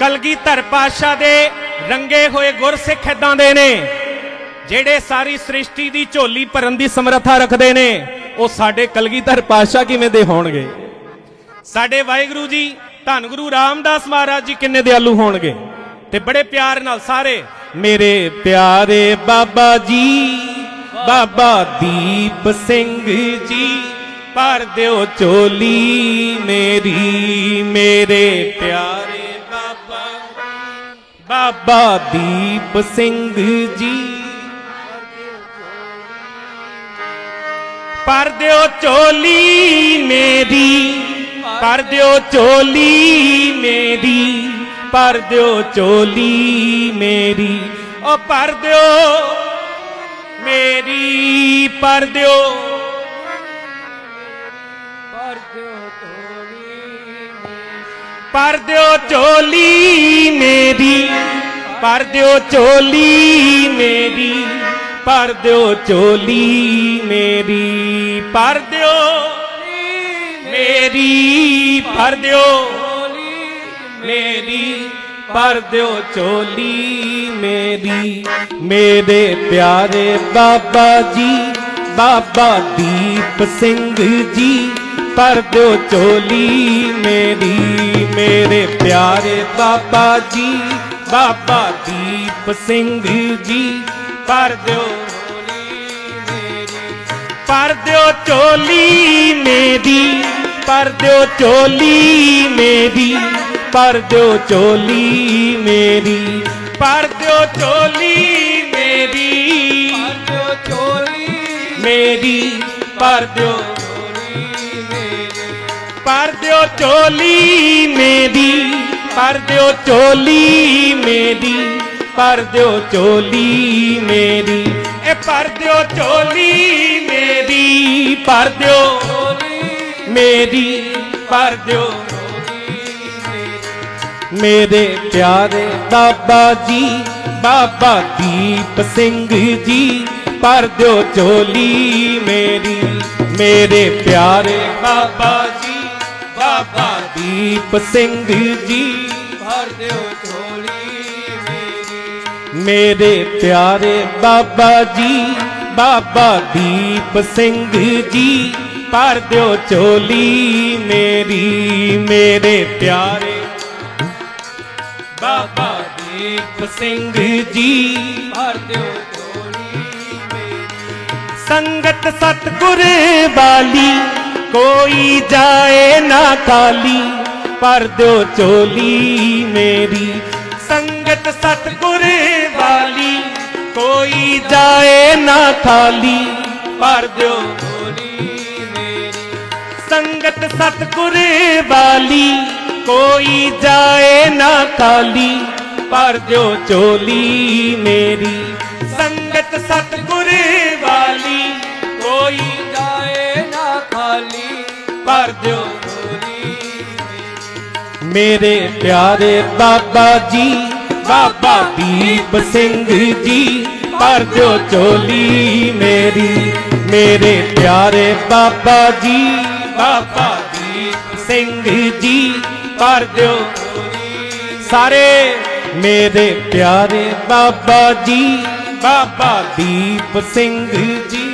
ਕਲਗੀਧਰ ਪਾਤਸ਼ਾਹ ਦੇ ਰੰਗੇ ਹੋਏ ਗੁਰਸਿੱਖ ਇਦਾਂ ਦੇ ਨੇ, ਜਿਹੜੇ ਸਾਰੀ ਸ੍ਰਿਸ਼ਟੀ ਦੀ ਝੋਲੀ ਭਰਨ ਦੀ ਸਮਰੱਥਾ ਰੱਖਦੇ ਨੇ, ਉਹ ਸਾਡੇ ਕਲਗੀਧਰ ਪਾਤਸ਼ਾਹ ਕਿਵੇਂ ਦੇ ਹੋਣਗੇ? ਸਾਡੇ ਵਾਹਿਗੁਰੂ ਜੀ, ਧੰਨ ਗੁਰੂ ਰਾਮਦਾਸ ਮਹਾਰਾਜ ਜੀ ਕਿੰਨੇ ਦਿਆਲੂ ਹੋਣਗੇ? ਤੇ ਬੜੇ ਪਿਆਰ ਨਾਲ ਸਾਰੇ, ਮੇਰੇ ਪਿਆਰੇ ਬਾਬਾ ਜੀ, ਬਾਬਾ ਦੀਪ ਸਿੰਘ ਜੀ। ਭਰ ਦਿਓ ਚੋਲੀ ਮੇਰੀ, ਮੇਰੇ ਪਿਆਰੇ ਬਾਬਾ। ਬਾਬਾ ਦੀਪ ਸਿੰਘ ਜੀ। ਪਰ ਦਿਓ ਚੋਲੀ ਮੇਰੀ, ਪਰ ਦਿਓ ਚੋਲੀ ਮੇਰੀ, ਪਰ ਦਿਓ ਚੋਲੀ ਮੇਰੀ। ਓ ਭਰ ਦਿਓ ਮੇਰੀ, ਪਰ ਦਿਓ ਪਰ ਦਿਓ ਝੋਲੀ ਮੇਰੀ, ਪਰ ਦਿਓ ਝੋਲੀ ਮੇਰੀ, ਪਰ ਦਿਓ ਝੋਲੀ ਮੇਰੀ, ਪਰ ਦਿਓ ਮੇਰੀ, ਪਰ ਦਿਓ ਮੇਰੀ, ਪਰ ਦਿਓ ਝੋਲੀ ਮੇਰੀ। ਮੇਰੇ ਪਿਆਰੇ ਬਾਬਾ ਜੀ, ਬਾਬਾ ਦੀਪ ਸਿੰਘ ਜੀ, ਪਰ ਦਿਓ ਝੋਲੀ ਮੇਰੀ। ਪਿਆਰੇ ਬਾਬਾ ਜੀ ਬਾਬਾ ਦੀਪ ਸਿੰਘ ਜੀ ਪਰ ਦਿਓ ਪਰ ਦਿਓ ਝੋਲੀ ਮੇਰੀ ਪਰ ਦਿਓ ਝੋਲੀ ਮੇਰੀ ਪਰ ਦਿਓ ਝੋਲੀ ਮੇਰੀ ਪਰ ਦਿਓ ਝੋਲੀ ਮੇਰੀ ਮੇਰੀ ਪਰ ਦਿਓ ਪਰ ਦਿਓ ਝੋਲੀ ਮੇਰੀ। ਪਰ ਦਿਓ ਚੋਲੀ ਮੇਰੀ, ਪਰ ਦਿਓ ਚੋਲੀ ਮੇਰੀ। ਇਹ ਪਰ ਦਿਓ ਚੋਲੀ ਮੇਰੀ, ਪਰ ਦਿਓ ਮੇਰੀ, ਪਰ ਦਿਓ ਮੇਰੇ ਪਿਆਰੇ ਬਾਬਾ ਜੀ, ਬਾਬਾ ਦੀਪ ਸਿੰਘ ਜੀ, ਪਰ ਦਿਓ ਚੋਲੀ ਮੇਰੀ। ਮੇਰੇ ਪਿਆਰੇ ਬਾਬਾ ਜੀ, ਬਾਬਾ ਦੀਪ ਸਿੰਘ ਜੀ। ਭਰ ਦਿਓ ਝੋਲੀ ਮੇਰੀ ਮੇਰੇ ਪਿਆਰੇ ਬਾਬਾ ਜੀ, ਬਾਬਾ ਦੀਪ ਸਿੰਘ ਜੀ, ਭਰ ਦਿਓ ਝੋਲੀ ਮੇਰੀ, ਮੇਰੇ ਪਿਆਰੇ ਬਾਬਾ ਦੀਪ ਸਿੰਘ ਜੀ, ਭਰ ਦਿਓ ਝੋਲੀ ਮੇਰੀ। ਸੰਗਤ ਸਤਗੁਰ ਵਾਲੀ, ਕੋਈ ਜਾਏ ਨਾ ਖਾਲੀ ਪਰ ਦਿਓ ਝੋਲੀ ਮੇਰੀ। ਸੰਗਤ ਸਤਗੁਰ ਵਾਲੀ, ਕੋਈ ਜਾਏ ਨਾ ਖਾਲੀ। ਪਰ ਦਿਓ ਝੋਲੀ ਮੇਰੀ। ਸੰਗਤ ਸਤਗੁਰ ਵਾਲੀ, ਕੋਈ ਜਾਏ ਨਾ ਖਾਲੀ। ਪਰ ਦਿਓ ਚੋਲੀ ਮੇਰੀ। ਸੰਗਤ ਸਤਗੁਰ ਵਾਲੀ, ਕੋਈ ਜਾਏ ਨਾ ਖਾਲੀ। ਪਰ ਦਿਓ ਮੇਰੇ ਪਿਆਰੇ ਬਾਬਾ ਜੀ, ਬਾਬਾ ਦੀਪ ਸਿੰਘ ਜੀ ਪਰ ਜੋ ਝੋਲੀ ਮੇਰੀ। ਮੇਰੇ ਪਿਆਰੇ ਬਾਬਾ ਜੀ, ਬਾਬਾ ਦੀਪ ਸਿੰਘ ਜੀ ਪਰ ਦਿਓ ਸਾਰੇ ਮੇਰੇ ਪਿਆਰੇ ਬਾਬਾ ਜੀ, ਬਾਬਾ ਦੀਪ ਸਿੰਘ ਜੀ।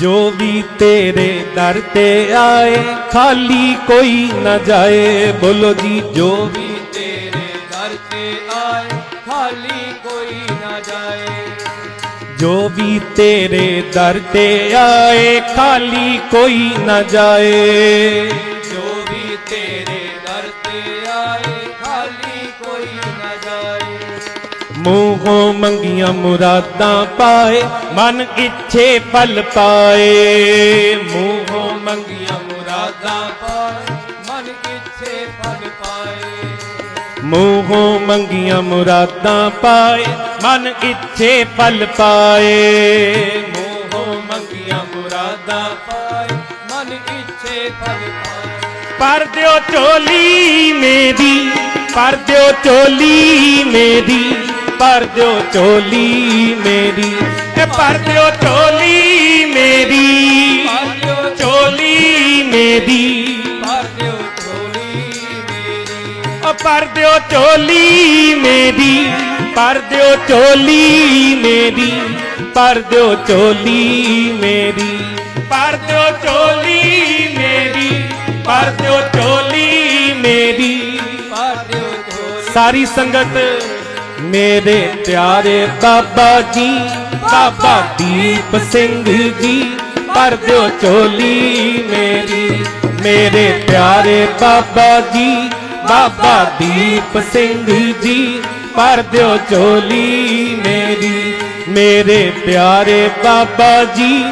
ਜੋ ਵੀ ਤੇਰੇ ਦਰ ਤੇ ਆਏ, ਖਾਲੀ ਕੋਈ ਨਾ ਜਾਏ। ਬੋਲੋ ਜੀ, ਜੋ ਵੀ ਤੇਰੇ ਦਰ ਤੇ ਆਏ, ਖਾਲੀ ਕੋਈ ਨਾ ਜਾਏ। ਜੋ ਵੀ ਤੇਰੇ ਦਰ ਤੇ ਆਏ, ਖਾਲੀ ਕੋਈ ਨਾ ਜਾਏ। ਮੂੰਹੋਂ ਮੰਗੀਆਂ ਮੁਰਾਦਾਂ ਪਾਏ, ਮਨ ਇੱਛੇ ਫਲ ਪਾਏ। ਮੂੰਹੋਂ ਮੰਗੀਆਂ ਮੁਰਾਦਾਂ ਪਾਏ, ਮਨ ਇੱਛੇ ਫਲ ਪਾਏ। ਮੂੰਹੋਂ ਮੰਗੀਆਂ ਮੁਰਾਦਾਂ ਪਾਏ, ਮਨ ਇੱਛੇ ਫਲ ਪਾਏ। ਮੂੰਹੋਂ ਮੰਗੀਆਂ ਮੁਰਾਦਾਂ ਪਾਏ, ਮਨ ਇੱਛੇ ਫਲ ਪਾਏ। ਪਰ ਦਿਓ ਚੋਲੀ ਮੇਰੀ, ਪਰ ਦਿਓ ਚੋਲੀ ਮੇਰੀ। ਪਰ ਦਿਓ ਝੋਲੀ ਮੇਰੀ ਇਹ ਪਰ ਦਿਓ ਝੋਲੀ ਮੇਰੀ ਭਰ ਦਿਓ ਝੋਲੀ ਦੀ ਭਰ ਦਿਓ ਝੋਲੀ ਮੇਰੀ ਪਰ ਦਿਓ ਚੋਲੀ ਮੇਰੀ ਪਰ ਦਿਓ ਚੋਲੀ ਮੇਰੀ ਪਰ ਦਿਓ ਚੋਲੀ ਮੇਰੀ ਪਰ ਦਿਓ ਚੋਲੀ ਮੇਰੀ ਪਰ ਦਿਓ ਚੋਲੀ ਮੇਰੀ ਭਰ ਦਿਓ ਝੋਲੀ ਸਾਰੀ ਸੰਗਤ ਮੇਰੇ ਪਿਆਰੇ ਬਾਬਾ ਜੀ, ਬਾਬਾ ਦੀਪ ਸਿੰਘ ਜੀ, ਭਰ ਦਿਓ ਚੋਲੀ ਮੇਰੀ। ਮੇਰੇ ਪਿਆਰੇ ਬਾਬਾ ਜੀ, ਬਾਬਾ ਦੀਪ ਸਿੰਘ ਜੀ, ਭਰ ਦਿਓ ਚੋਲੀ ਮੇਰੀ। ਮੇਰੇ ਪਿਆਰੇ ਬਾਬਾ ਜੀ,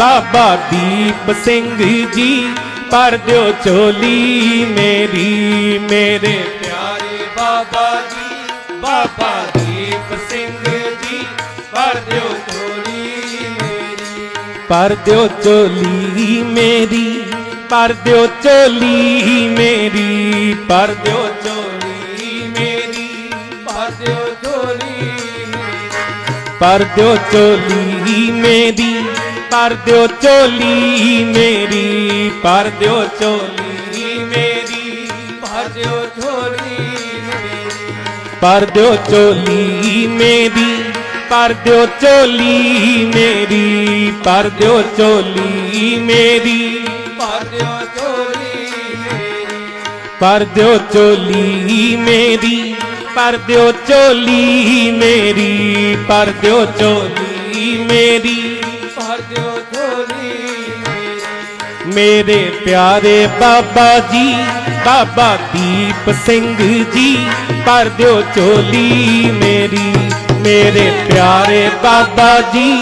ਬਾਬਾ ਦੀਪ ਸਿੰਘ ਜੀ, ਭਰ ਦਿਓ ਚੋਲੀ ਮੇਰੀ। ਮੇਰੇ ਪਿਆਰੇ ਬਾਬਾ ਜੀ। ਬਾਬਾ ਦੀਪ ਸਿੰਘ ਜੀ ਭਰ ਦਿਓ ਝੋਲੀ ਮੇਰੀ। ਭਰ ਦਿਓ ਚੋਲੀ ਮੇਰੀ ਭਰ ਦਿਓ ਚੋਲੀ ਮੇਰੀ ਭਰ ਦਿਓ ਚੋਲੀ ਮੇਰੀ। ਭਰ ਦਿਓ ਝੋਲੀ ਭਰ ਦਿਓ ਚੋਲੀ ਮੇਰੀ ਭਰ ਦਿਓ ਚੋਲੀ ਮੇਰੀ ਭਰ ਦਿਓ ਚੋਲੀ ਭਰ ਦਿਓ ਚੋਲੀ ਮੇਰੀ ਭਰ ਦਿਓ ਚੋਲੀ ਮੇਰੀ ਭਰ ਦਿਓ ਚੋਲੀ ਮੇਰੀ ਭਰ ਦਿਓ ਝੋਲੀ ਮੇਰੀ ਭਰ ਦਿਓ ਚੋਲੀ ਮੇਰੀ ਭਰ ਦਿਓ ਚੋਲੀ ਮੇਰੀ ਭਰ ਦਿਓ ਚੋਲੀ ਮੇਰੀ। ਭਰ ਦਿਓ ਝੋਲੀ ਮੇਰੀ ਮੇਰੇ ਪਿਆਰੇ ਬਾਬਾ ਜੀ ਬਾਬਾ ਦੀਪ ਸਿੰਘ ਜੀ ਭਰ ਦਿਓ ਚੋਲੀ ਮੇਰੀ, ਮੇਰੇ ਪਿਆਰੇ ਬਾਬਾ ਜੀ,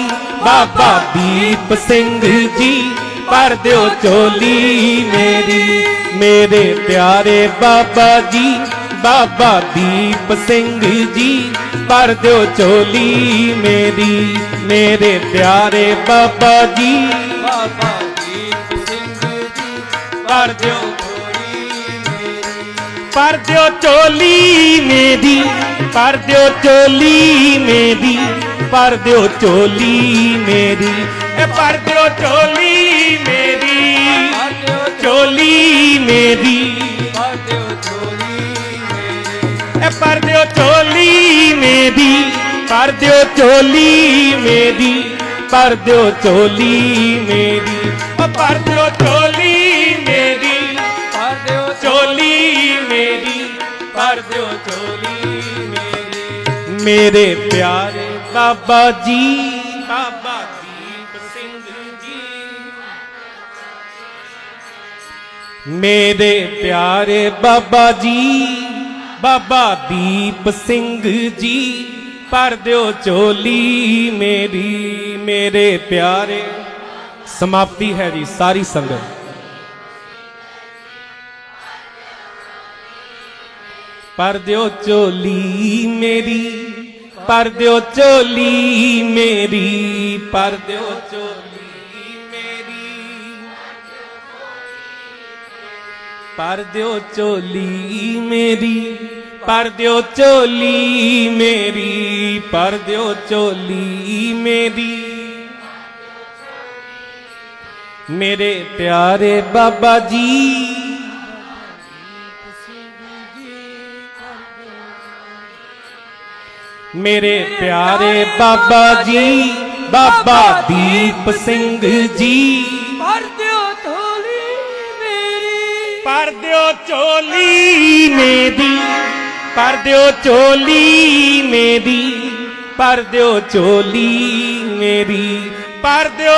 ਬਾਬਾ ਦੀਪ ਸਿੰਘ ਜੀ, ਭਰ ਦਿਓ ਝੋਲੀ ਮੇਰੀ, ਮੇਰੇ ਪਿਆਰੇ ਬਾਬਾ ਜੀ, ਬਾਬਾ ਦੀਪ ਸਿੰਘ ਜੀ, ਭਰ ਦਿਓ ਝੋਲੀ ਮੇਰੀ, ਮੇਰੇ ਪਿਆਰੇ ਬਾਬਾ ਜੀ, ਬਾਬਾ ਦੀਪ ਸਿੰਘ ਜੀ, ਭਰ ਦਿਓ ਪਰ ਦਿਓ ਚੋਲੀ ਮੇਰੀ ਪਰ ਦਿਓ ਚੋਲੀ ਮੇਰੀ ਪਰ ਦਿਓ ਚੋਲੀ ਮੇਰੀ ਇਹ ਪਰ ਦਿਓ ਚੋਲੀ ਮੇਰੀ ਦਿਓ ਚੋਲੀ ਮੇਰੀ ਭਰ ਦਿਓ ਝੋਲੀ ਮੇਰੀ ਇਹ ਪਰ ਦਿਓ ਚੋਲੀ ਮੇਰੀ ਪਰ ਦਿਓ ਚੋਲੀ ਮੇਰੀ ਪਰ ਦਿਓ ਚੋਲੀ ਮੇਰੀ ਪਰ ਦਿਓ ਚੋਲੀ ਮੇਰੇ ਪਿਆਰੇ ਬਾਬਾ ਜੀ, ਬਾਬਾ ਦੀਪ ਸਿੰਘ ਜੀ। ਮੇਰੇ ਪਿਆਰੇ ਬਾਬਾ ਜੀ, ਬਾਬਾ ਦੀਪ ਸਿੰਘ ਜੀ, ਭਰ ਦਿਓ ਚੋਲੀ ਮੇਰੀ, ਮੇਰੇ ਪਿਆਰੇ। ਸਮਾਪਤੀ ਹੈ ਜੀ ਸਾਰੀ ਸੰਗਤ। ਪਰ ਦਿਓ ਚੋਲੀ ਮੇਰੀ, ਪਰ ਦਿਓ ਚੋਲੀ ਮੇਰੀ, ਪਰ ਦਿਓ ਚੋਲੀ ਮੇਰੀ। ਪਰ ਦਿਓ ਚੋਲੀ ਮੇਰੀ, ਪਰ ਦਿਓ ਚੋਲੀ ਮੇਰੀ, ਪਰ ਦਿਓ ਚੋਲੀ ਮੇਰੀ। ਮੇਰੇ ਪਿਆਰੇ ਬਾਬਾ ਜੀ ਮੇਰੇ ਪਿਆਰੇ ਬਾਬਾ ਜੀ ਬਾਬਾ ਦੀਪ ਸਿੰਘ ਜੀ। ਭਰ ਦਿਓ ਝੋਲੀ ਮੇਰੀ। ਪਰ ਦਿਓ ਚੋਲੀ ਮੇਰੀ ਪਰ ਦਿਓ ਚੋਲੀ ਮੇਰੀ ਪਰ ਦਿਓ ਚੋਲੀ ਮੇਰੀ ਪਰ ਦਿਓ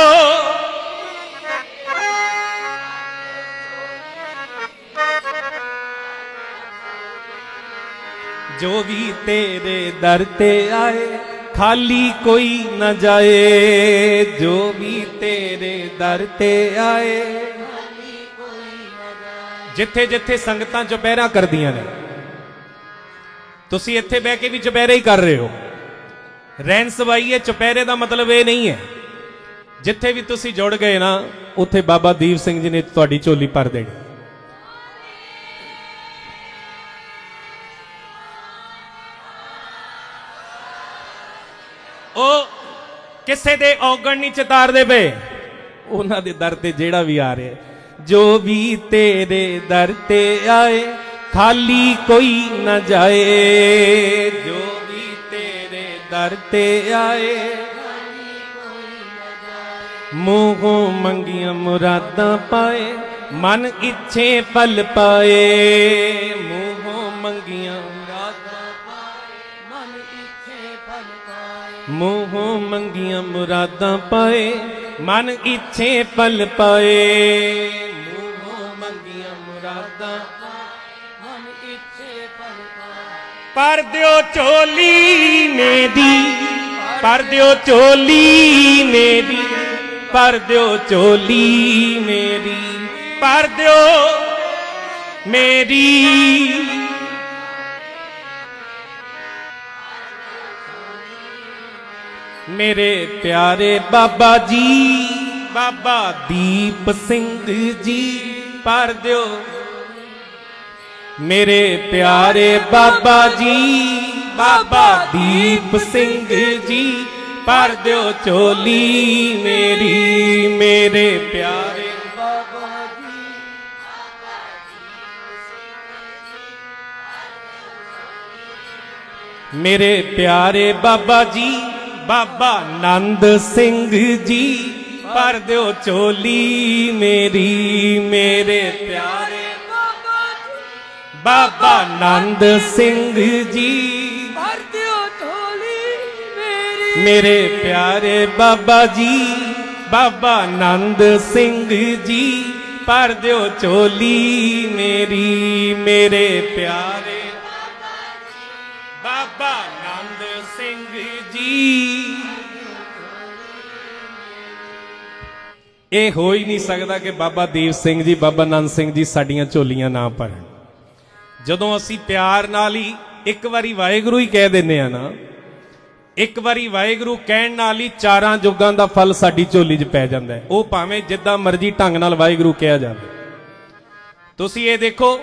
ਜੋ ਵੀ ਤੇਰੇ ਦਰ ਤੇ ਆਏ, ਖਾਲੀ ਕੋਈ ਨਾ ਜਾਏ। ਜੋ ਵੀ ਤੇਰੇ ਦਰ ਤੇ ਆਏ, ਜਿੱਥੇ ਜਿੱਥੇ ਸੰਗਤਾਂ ਚੁਪਹਿਰਾ ਕਰਦੀਆਂ ਨੇ, ਤੁਸੀਂ ਇੱਥੇ ਬਹਿ ਕੇ ਵੀ ਚੁਪਹਿਰੇ ਹੀ ਕਰ ਰਹੇ ਹੋ। ਰਹਿਣ ਸਵਾਈ ਹੈ, ਚੁਪਹਿਰੇ ਦਾ ਮਤਲਬ ਇਹ ਨਹੀਂ ਹੈ। ਜਿੱਥੇ ਵੀ ਤੁਸੀਂ ਜੁੜ ਗਏ ਨਾ, ਉੱਥੇ ਬਾਬਾ ਦੀਪ ਸਿੰਘ ਜੀ ਨੇ ਤੁਹਾਡੀ ਝੋਲੀ ਭਰ ਦੇਣੀ। ਉਹ ਕਿਸੇ ਦੇ ਔਗਣ ਨਹੀਂ ਚਤਾਰਦੇ ਪਏ ਉਹਨਾਂ ਦੇ ਦਰ ਤੇ ਜਿਹੜਾ ਵੀ ਆ ਰਿਹਾ, ਜੋ ਵੀ ਤੇਰੇ ਦਰ ਤੇ ਆਏ, ਖਾਲੀ ਕੋਈ ਨਾ ਜਾਏ। ਜੋ ਵੀ ਤੇਰੇ ਦਰ ਤੇ ਆਏ, ਮੂੰਹੋਂ ਮੰਗੀਆਂ ਮੁਰਾਦਾਂ ਪਾਏ, ਮਨ ਇੱਛੇ ਪਲ ਪਾਏ। ਮੂੰਹੋਂ ਮੰਗੀਆਂ ਮੋਹੋਂ ਮੰਗੀਆਂ ਮੁਰਾਦਾਂ ਪਾਏ, ਮਨ ਇੱਛੇ ਪਲ ਪਾਏ। ਮੋਹੋਂ ਮੰਗੀਆਂ ਮੁਰਾਦਾਂ ਮਨ ਇੱਛੇ ਫਲ ਪਾਏ। ਪਰ ਦਿਓ ਝੋਲੀ ਨੇ ਦੀ, ਪਰ ਦਿਓ ਝੋਲੀ ਨੇ ਦੀ, ਪਰ ਦਿਓ ਝੋਲੀ ਮੇਰੀ ਪਰ ਦਿਓ ਮੇਰੀ। ਮੇਰੇ ਪਿਆਰੇ ਬਾਬਾ ਜੀ, ਬਾਬਾ ਦੀਪ ਸਿੰਘ ਜੀ ਪਰ ਦਿਓ। ਮੇਰੇ ਪਿਆਰੇ ਬਾਬਾ ਜੀ, ਬਾਬਾ ਦੀਪ ਸਿੰਘ ਜੀ ਪਰ ਦਿਓ ਚੋਲੀ ਮੇਰੀ, ਮੇਰੇ ਪਿਆਰੇ ਬਾਬਾ ਜੀ। ਮੇਰੇ ਪਿਆਰੇ ਬਾਬਾ ਜੀ ਬਾਬਾ ਨੰਦ ਸਿੰਘ ਜੀ ਪਰ ਦਿਓ ਝੋਲੀ ਮੇਰੀ ਮੇਰੇ ਪਿਆਰੇ ਬਾਬਾ ਜੀ। ਬਾਬਾ ਨੰਦ ਸਿੰਘ ਜੀ ਭਰ ਦਿਓ ਝੋਲੀ ਮੇਰੀ। ਮੇਰੇ ਪਿਆਰੇ ਬਾਬਾ ਜੀ। ਬਾਬਾ ਨੰਦ ਸਿੰਘ ਜੀ ਪਰ ਦਿਓ ਝੋਲੀ ਮੇਰੀ ਮੇਰੇ ਪਿਆਰੇ। ਬਾਬਾ ਜੀ। ਇਹ ਹੋ ਹੀ ਨਹੀਂ ਸਕਦਾ ਕਿ ਬਾਬਾ ਦੀਪ ਸਿੰਘ ਜੀ, ਬਾਬਾ ਨੰਦ ਸਿੰਘ ਜੀ ਸਾਡੀਆਂ ਝੋਲੀਆਂ ਨਾ ਭਰਨ। ਜਦੋਂ ਅਸੀਂ ਪਿਆਰ ਨਾਲ ਹੀ ਇੱਕ ਵਾਰੀ ਵਾਹਿਗੁਰੂ ਹੀ ਕਹਿ ਦਿੰਨੇ ਆ ਨਾ, ਇੱਕ ਵਾਰੀ ਵਾਹਿਗੁਰੂ ਕਹਿਣ ਨਾਲ ਹੀ ਚਾਰਾਂ ਜੁਗਾਂ ਦਾ ਫਲ ਸਾਡੀ ਝੋਲੀ 'ਚ ਪੈ ਜਾਂਦਾ ਹੈ। ਉਹ ਭਾਵੇਂ ਜਿੱਦਾਂ ਮਰਜ਼ੀ ਢੰਗ ਨਾਲ ਵਾਹਿਗੁਰੂ ਕਿਹਾ ਜਾਵੇ। ਤੁਸੀਂ ਇਹ ਦੇਖੋ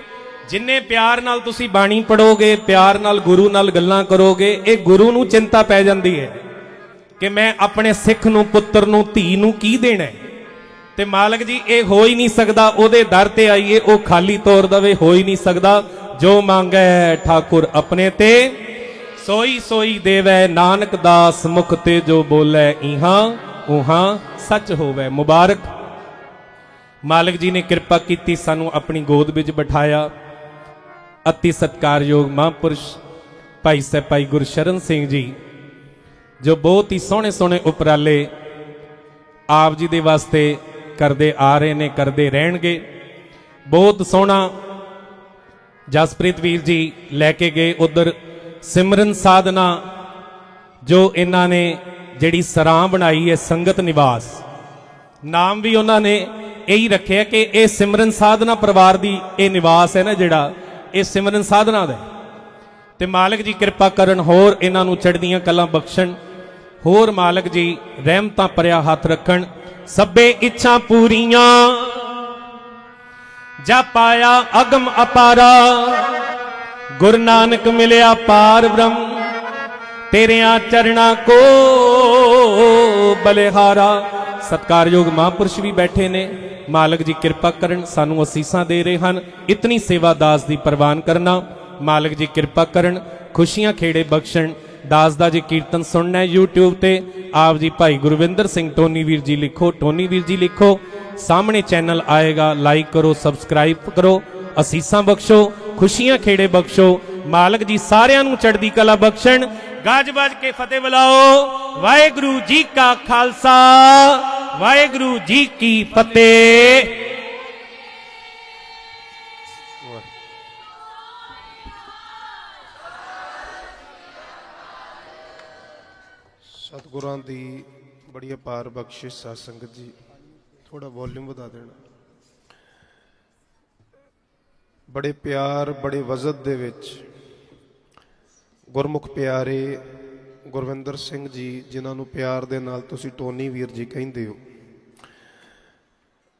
ਜਿੰਨੇ ਪਿਆਰ ਨਾਲ ਤੁਸੀਂ ਬਾਣੀ ਪੜੋਗੇ, ਪਿਆਰ ਨਾਲ ਗੁਰੂ ਨਾਲ ਗੱਲਾਂ ਕਰੋਗੇ, ਇਹ ਗੁਰੂ ਨੂੰ ਚਿੰਤਾ ਪੈ ਜਾਂਦੀ ਹੈ ਕਿ ਮੈਂ ਆਪਣੇ ਸਿੱਖ ਨੂੰ, ਪੁੱਤਰ ਨੂੰ, ਧੀ ਨੂੰ ਕੀ ਦੇਣਾ ਹੈ? ਤੇ ਮਾਲਕ ਜੀ, ਇਹ ਹੋ ਹੀ ਨਹੀਂ ਸਕਦਾ, ਉਹਦੇ ਦਰ ਤੇ ਆਈਏ, ਉਹ ਖਾਲੀ ਤੋਰ ਦਵੇ, ਹੋ ਹੀ ਨਹੀਂ ਸਕਦਾ। ਜੋ ਮੰਗੈ ਠਾਕੁਰ ਆਪਣੇ ਤੇ, ਸੋਈ ਸੋਈ ਦੇਵੈ ਨਾਨਕ ਦਾਸ, ਮੁਖ ਤੇ ਜੋ ਬੋਲੇ ਇਹਾਂ ਉਹਾਂ ਸੱਚ ਹੋਵੇ ਮੁਬਾਰਕ। ਮਾਲਕ ਜੀ ਨੇ ਕਿਰਪਾ ਕੀਤੀ, ਸਾਨੂੰ ਆਪਣੀ ਗੋਦ ਵਿੱਚ ਬਿਠਾਇਆ। ਅਤੀ ਸਤਕਾਰਯੋਗ ਮਹਾਂਪੁਰਸ਼ ਭਾਈ ਸਾਹਿਬ ਭਾਈ ਗੁਰਸ਼ਰਨ ਸਿੰਘ ਜੀ ਜੋ ਬਹੁਤ ਹੀ ਸੋਹਣੇ ਸੋਹਣੇ ਉਪਰਾਲੇ ਆਪ ਜੀ ਦੇ ਵਾਸਤੇ ਕਰਦੇ ਆ ਰਹੇ ਨੇ ਕਰਦੇ ਰਹਿਣਗੇ ਬਹੁਤ ਸੋਹਣਾ ਜਸਪ੍ਰੀਤ ਵੀਰ ਜੀ ਲੈ ਕੇ ਗਏ ਉਧਰ ਸਿਮਰਨ ਸਾਧਨਾ ਜੋ ਇਹਨਾਂ ਨੇ ਜਿਹੜੀ ਸਰਾਂ ਬਣਾਈ ਹੈ ਸੰਗਤ ਨਿਵਾਸ ਨਾਮ ਵੀ ਉਹਨਾਂ ਨੇ ਇਹੀ ਰੱਖਿਆ ਕਿ ਇਹ ਸਿਮਰਨ ਸਾਧਨਾ ਪਰਿਵਾਰ ਦੀ ਇਹ ਨਿਵਾਸ ਹੈ ਨਾ ਜਿਹੜਾ ਇਹ ਸਿਮਰਨ ਸਾਧਨਾ ਦਾ ਤੇ ਮਾਲਕ ਜੀ ਕਿਰਪਾ ਕਰਨ ਹੋਰ ਇਹਨਾਂ ਨੂੰ ਚੜ੍ਹਦੀਆਂ ਕਲਾਂ ਬਖਸ਼ਣ, ਹੋਰ ਮਾਲਕ ਜੀ ਰਹਿਮਤਾਂ ਭਰਿਆ ਹੱਥ ਰੱਖਣ, ਸਭੇ ਇੱਛਾ ਪੂਰੀਆਂ। ਜਾ ਪਾਇਆ ਅਗਮ ਅਪਾਰਾ, ਗੁਰ ਨਾਨਕ ਮਿਲਿਆ ਪਾਰ ਬ੍ਰਹਮ, ਤੇਰਿਆਂ ਚਰਣਾ ਕੋ ਬਲਿਹਾਰਾ। ਸਤਕਾਰਯੋਗ ਮਹਾਂਪੁਰਸ਼ ਵੀ ਬੈਠੇ ਨੇ। ਮਾਲਕ ਜੀ ਕਿਰਪਾ ਕਰਨ, ਸਾਨੂੰ ਅਸੀਸਾਂ ਦੇ ਰਹੇ ਹਨ। ਇਤਨੀ ਸੇਵਾ ਦਾਸ ਦੀ ਪ੍ਰਵਾਨ ਕਰਨਾ। ਮਾਲਕ ਜੀ ਕਿਰਪਾ ਕਰਨ, ਖੁਸ਼ੀਆਂ ਖੇੜੇ ਬਖਸ਼ਣ। ਦਾਸ ਦਾ ਜੀ ਕੀਰਤਨ ਸੁਣਨਾ ਹੈ YouTube ਤੇ। ਆਪ ਜੀ ਭਾਈ ਗੁਰਵਿੰਦਰ ਸਿੰਘ, ਟੋਨੀ ਵੀਰ ਜੀ ਲਿਖੋ, ਟੋਨੀ ਵੀਰ ਜੀ ਲਿਖੋ। ਸਾਹਮਣੇ ਚੈਨਲ ਆਏਗਾ ਲਾਈਕ ਕਰੋ ਸਬਸਕ੍ਰਾਈਬ ਕਰੋ। ਅਸੀਸਾਂ ਬਖਸ਼ੋ, ਖੁਸ਼ੀਆਂ ਖੇੜੇ ਬਖਸ਼ੋ। ਮਾਲਕ ਜੀ ਸਾਰਿਆਂ ਨੂੰ ਚੜ੍ਹਦੀ ਕਲਾ ਬਖਸ਼ਣ। ਗੱਜ ਵੱਜ ਕੇ ਫਤਿਹ ਬੁਲਾਓ। ਵਾਹਿਗੁਰੂ ਜੀ ਕਾ ਖਾਲਸਾ। ਵਾਹਿਗੁਰੂ ਜੀ ਕੀ ਫਤਿਹ। ਸਤਿਗੁਰਾਂ ਦੀ ਬੜੀ ਅਪਾਰ ਬਖਸ਼ਿਸ਼ ਸਾਧ ਸੰਗਤ ਜੀ। ਥੋੜਾ ਵੋਲਿਊਮ ਵਧਾ ਦੇਣਾ। ਬੜੇ ਪਿਆਰ, ਬੜੇ ਵਜ਼ਦ ਦੇ ਵਿੱਚ ਗੁਰਮੁਖ ਪਿਆਰੇ ਗੁਰਵਿੰਦਰ ਸਿੰਘ ਜੀ, ਜਿਨ੍ਹਾਂ ਨੂੰ ਪਿਆਰ ਦੇ ਨਾਲ ਤੁਸੀਂ ਟੋਨੀ ਵੀਰ ਜੀ ਕਹਿੰਦੇ ਹੋ।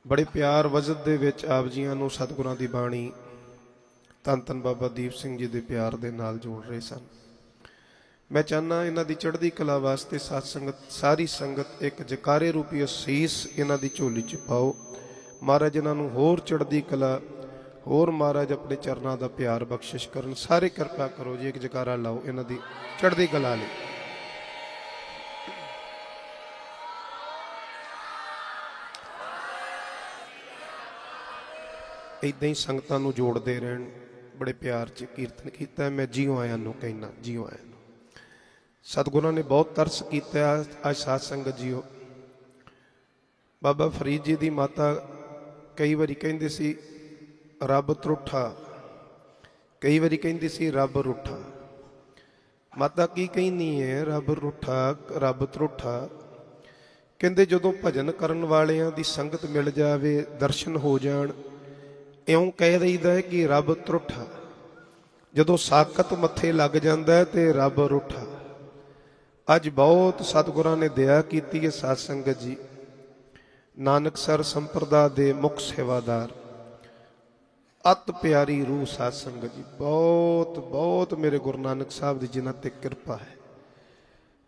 ਬੜੇ ਪਿਆਰ ਵਜ਼ਦ ਦੇ ਵਿੱਚ ਆਪ ਜੀਆਂ ਨੂੰ ਸਤਿਗੁਰਾਂ ਦੀ ਬਾਣੀ, ਧੰਨ ਧੰਨ ਬਾਬਾ ਦੀਪ ਸਿੰਘ ਜੀ ਦੇ ਪਿਆਰ ਦੇ ਨਾਲ ਜੋੜ ਰਹੇ ਸਨ। ਮੈਂ ਚਾਹਨਾ ਇਹਨਾਂ ਦੀ ਚੜ੍ਹਦੀ ਕਲਾ ਵਾਸਤੇ ਸਾਧ ਸੰਗਤ, ਸਾਰੀ ਸੰਗਤ ਇੱਕ ਜਕਾਰੇ ਰੂਪੀ ਅਸੀਸ ਇਹਨਾਂ ਦੀ ਝੋਲੀ 'ਚ ਪਾਓ। ਮਹਾਰਾਜ ਇਹਨਾਂ ਨੂੰ ਹੋਰ ਚੜ੍ਹਦੀ ਕਲਾ, ਹੋਰ ਮਹਾਰਾਜ ਆਪਣੇ ਚਰਨਾਂ ਦਾ ਪਿਆਰ ਬਖਸ਼ਿਸ਼ ਕਰਨ। ਸਾਰੇ ਕਿਰਪਾ ਕਰੋ ਜੀ, ਇੱਕ ਜਕਾਰਾ ਲਾਓ ਇਹਨਾਂ ਦੀ ਚੜ੍ਹਦੀ ਕਲਾ ਲਈ। ਇਦਾਂ ਹੀ ਸੰਗਤਾਂ ਨੂੰ ਜੋੜਦੇ ਰਹਿਣ, ਬੜੇ ਪਿਆਰ ਚ ਕੀਰਤਨ ਕੀਤਾ, ਮੈਂ ਜੀਉ ਆਇਆਂ ਨੂੰ ਕਹਿਣਾ ਜੀਉ ਆਇਆਂ ਨੂੰ। ਸਤਿਗੁਰਾਂ ਨੇ ਬਹੁਤ ਤਰਸ ਕੀਤਾ, ਅੱਜ ਸਾਧ ਸੰਗਤ ਜੀਓ। ਬਾਬਾ ਫਰੀਦ ਜੀ ਦੀ ਮਾਤਾ ਕਈ ਵਾਰੀ ਕਹਿੰਦੇ ਸੀ, ਰੱਬ ਤਰੁੱਠਾ। ਕਈ ਵਾਰੀ ਕਹਿੰਦੀ ਸੀ, ਰੱਬ ਰੁੱਠਾ। ਮਾਤਾ ਕੀ ਕਹਿੰਦੀ ਹੈ ਰੱਬ ਰੁੱਠਾ, ਰੱਬ ਤਰੁੱਠਾ। ਕਹਿੰਦੇ ਜਦੋਂ ਭਜਨ ਕਰਨ ਵਾਲਿਆਂ ਦੀ ਸੰਗਤ ਮਿਲ ਜਾਵੇ, ਦਰਸ਼ਨ ਹੋ ਜਾਣ, ਇਉਂ ਕਹਿ ਦਈਦਾ ਹੈ ਕਿ ਰੱਬ ਤਰੁੱਠਾ। ਜਦੋਂ ਸਾਕਤ ਮੱਥੇ ਲੱਗ ਜਾਂਦਾ ਹੈ ਤੇ ਰੱਬ ਰੁੱਠਾ। ਅੱਜ ਬਹੁਤ ਸਤਿਗੁਰਾਂ ਨੇ ਦਇਆ ਕੀਤੀ ਹੈ ਸਾਧ ਸੰਗਤ ਜੀ। ਨਾਨਕਸਰ ਸੰਪਰਦਾ ਦੇ ਮੁੱਖ ਸੇਵਾਦਾਰ। ਅਤ ਪਿਆਰੀ ਰੂਹ ਸਾਧ ਸੰਗਤ ਜੀ ਬਹੁਤ ਬਹੁਤ ਮੇਰੇ ਗੁਰੂ ਨਾਨਕ ਸਾਹਿਬ ਦੀ ਜਿਨ੍ਹਾਂ ਤੇ ਕਿਰਪਾ ਹੈ।